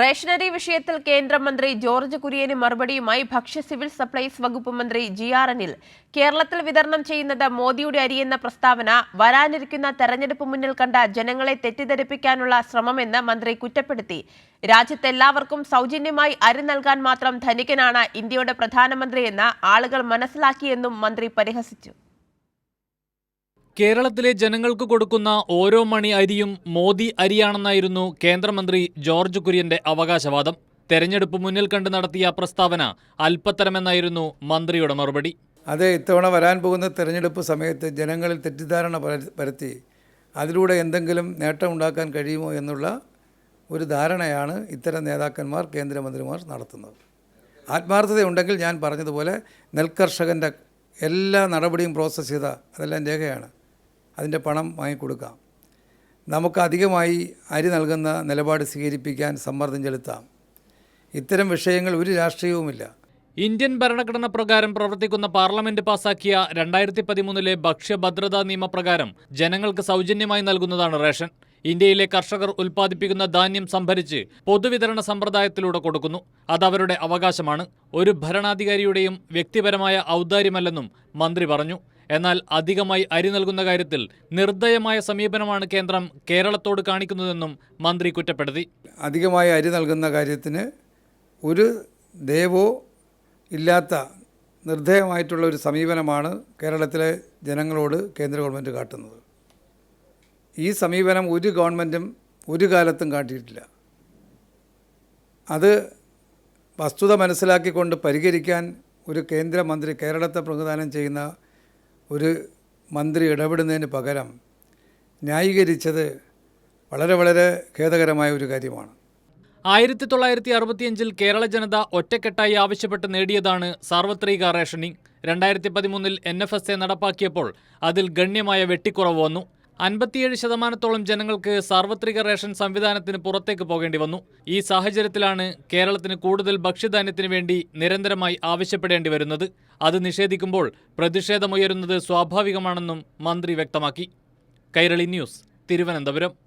റേഷനറി വിഷയത്തിൽ കേന്ദ്രമന്ത്രി ജോർജ് കുര്യന് മറുപടിയുമായി ഭക്ഷ്യ സിവിൽ സപ്ലൈസ് വകുപ്പ് മന്ത്രി ജി ആർ അനിൽ. കേരളത്തിൽ വിതരണം ചെയ്യുന്നത് മോദിയുടെ അരിയെന്ന പ്രസ്താവന വരാനിരിക്കുന്ന തെരഞ്ഞെടുപ്പ് മുന്നിൽ കണ്ട ജനങ്ങളെ തെറ്റിദ്ധരിപ്പിക്കാനുള്ള ശ്രമമെന്ന് മന്ത്രി കുറ്റപ്പെടുത്തി. രാജ്യത്ത് എല്ലാവർക്കും സൗജന്യമായി അരി നൽകാൻ മാത്രം ധനികനാണ് ഇന്ത്യയുടെ പ്രധാനമന്ത്രിയെന്ന് ആളുകൾ മനസ്സിലാക്കിയെന്നും മന്ത്രി പരിഹസിച്ചു. കേരളത്തിലെ ജനങ്ങൾക്ക് കൊടുക്കുന്ന ഓരോ മണി അരിയും മോദി അരിയാണെന്നായിരുന്നു കേന്ദ്രമന്ത്രി ജോർജ് കുര്യന്റെ അവകാശവാദം. തെരഞ്ഞെടുപ്പ് മുന്നിൽ കണ്ട് നടത്തിയ പ്രസ്താവന അല്പത്തരമെന്നായിരുന്നു മന്ത്രിയുടെ മറുപടി. അതെ ഇത്തവണ വരാൻ പോകുന്ന തെരഞ്ഞെടുപ്പ് സമയത്ത് ജനങ്ങളിൽ തെറ്റിദ്ധാരണ പരത്തി അതിലൂടെ എന്തെങ്കിലും നേട്ടം ഉണ്ടാക്കാൻ കഴിയുമോ എന്നുള്ള ഒരു ധാരണയാണ് ഇത്തരം നേതാക്കന്മാർ കേന്ദ്രമന്ത്രിമാർ നടത്തുന്നത്. ആത്മാർത്ഥതയുണ്ടെങ്കിൽ ഞാൻ പറഞ്ഞതുപോലെ നെൽകർഷകന്റെ എല്ലാ നടപടിയും പ്രോസസ്സ് ചെയ്ത അതെല്ലാം രേഖയാണ്. അതിന്റെ പണം വാങ്ങിക്കൊടുക്കാം. നമുക്ക് അധികമായി അരി നൽകുന്ന നിലപാട് സ്വീകരിപ്പിക്കാൻ സമ്മർദ്ദം ചെലുത്താം. ഇത്തരം വിഷയങ്ങൾ ഒരു രാഷ്ട്രീയവുമില്ല. ഇന്ത്യൻ ഭരണഘടന പ്രകാരം പ്രവർത്തിക്കുന്ന പാർലമെന്റ് പാസാക്കിയ രണ്ടായിരത്തി പതിമൂന്നിലെ ഭക്ഷ്യഭദ്രതാ നിയമപ്രകാരം ജനങ്ങൾക്ക് സൗജന്യമായി നൽകുന്നതാണ് റേഷൻ. ഇന്ത്യയിലെ കർഷകർ ഉൽപ്പാദിപ്പിക്കുന്ന ധാന്യം സംഭരിച്ച് പൊതുവിതരണ സമ്പ്രദായത്തിലൂടെ കൊടുക്കുന്നു. അതവരുടെ അവകാശമാണ്. ഒരു ഭരണാധികാരിയുടെയും വ്യക്തിപരമായ ഔദാര്യമല്ലെന്നും മന്ത്രി പറഞ്ഞു. എന്നാൽ അധികമായി അരി നൽകുന്ന കാര്യത്തിൽ നിർദ്ദയമായ സമീപനമാണ് കേന്ദ്രം കേരളത്തോട് കാണിക്കുന്നതെന്നും മന്ത്രി കുറ്റപ്പെടുത്തി. അധികമായി അരി നൽകുന്ന കാര്യത്തിന് ഒരു ദയവോ ഇല്ലാത്ത നിർദ്ദയമായിട്ടുള്ള ഒരു സമീപനമാണ് കേരളത്തിലെ ജനങ്ങളോട് കേന്ദ്ര ഗവൺമെന്റ് കാട്ടുന്നത്. ഈ സമീപനം ഒരു ഗവൺമെന്റും ഒരു കാലത്തും കാട്ടിയിട്ടില്ല. അത് വസ്തുത മനസ്സിലാക്കിക്കൊണ്ട് പരിഹരിക്കാൻ ഒരു കേന്ദ്രമന്ത്രി കേരളത്തെ പ്രതിദാനം ചെയ്യുന്ന ഒരു മന്ത്രി ഇടപെടുന്നതിന് പകരം ന്യായീകരിച്ചത് വളരെ വളരെ ഖേദകരമായ ഒരു കാര്യമാണ്. ആയിരത്തി തൊള്ളായിരത്തി അറുപത്തിയഞ്ചിൽ കേരള ജനത ഒറ്റക്കെട്ടായി ആവശ്യപ്പെട്ട് നേടിയതാണ് സാർവത്രിക റേഷനിംഗ് രണ്ടായിരത്തി പതിമൂന്നിൽ എൻ എഫ് എസ് എ നടപ്പാക്കിയപ്പോൾ അതിൽ ഗണ്യമായ വെട്ടിക്കുറവ് വന്നു. അൻപത്തിയേഴ് ശതമാനത്തോളം ജനങ്ങൾക്ക് സാർവത്രിക റേഷൻ സംവിധാനത്തിന് പുറത്തേക്ക് പോകേണ്ടി വന്നു. ഈ സാഹചര്യത്തിലാണ് കേരളത്തിന് കൂടുതൽ ഭക്ഷ്യധാന്യത്തിന് വേണ്ടി നിരന്തരമായി ആവശ്യപ്പെടേണ്ടി വരുന്നത്. അത് നിഷേധിക്കുമ്പോൾ പ്രതിഷേധമുയരുന്നത് സ്വാഭാവികമാണെന്നും മന്ത്രി വ്യക്തമാക്കി. കൈരളി ന്യൂസ് തിരുവനന്തപുരം.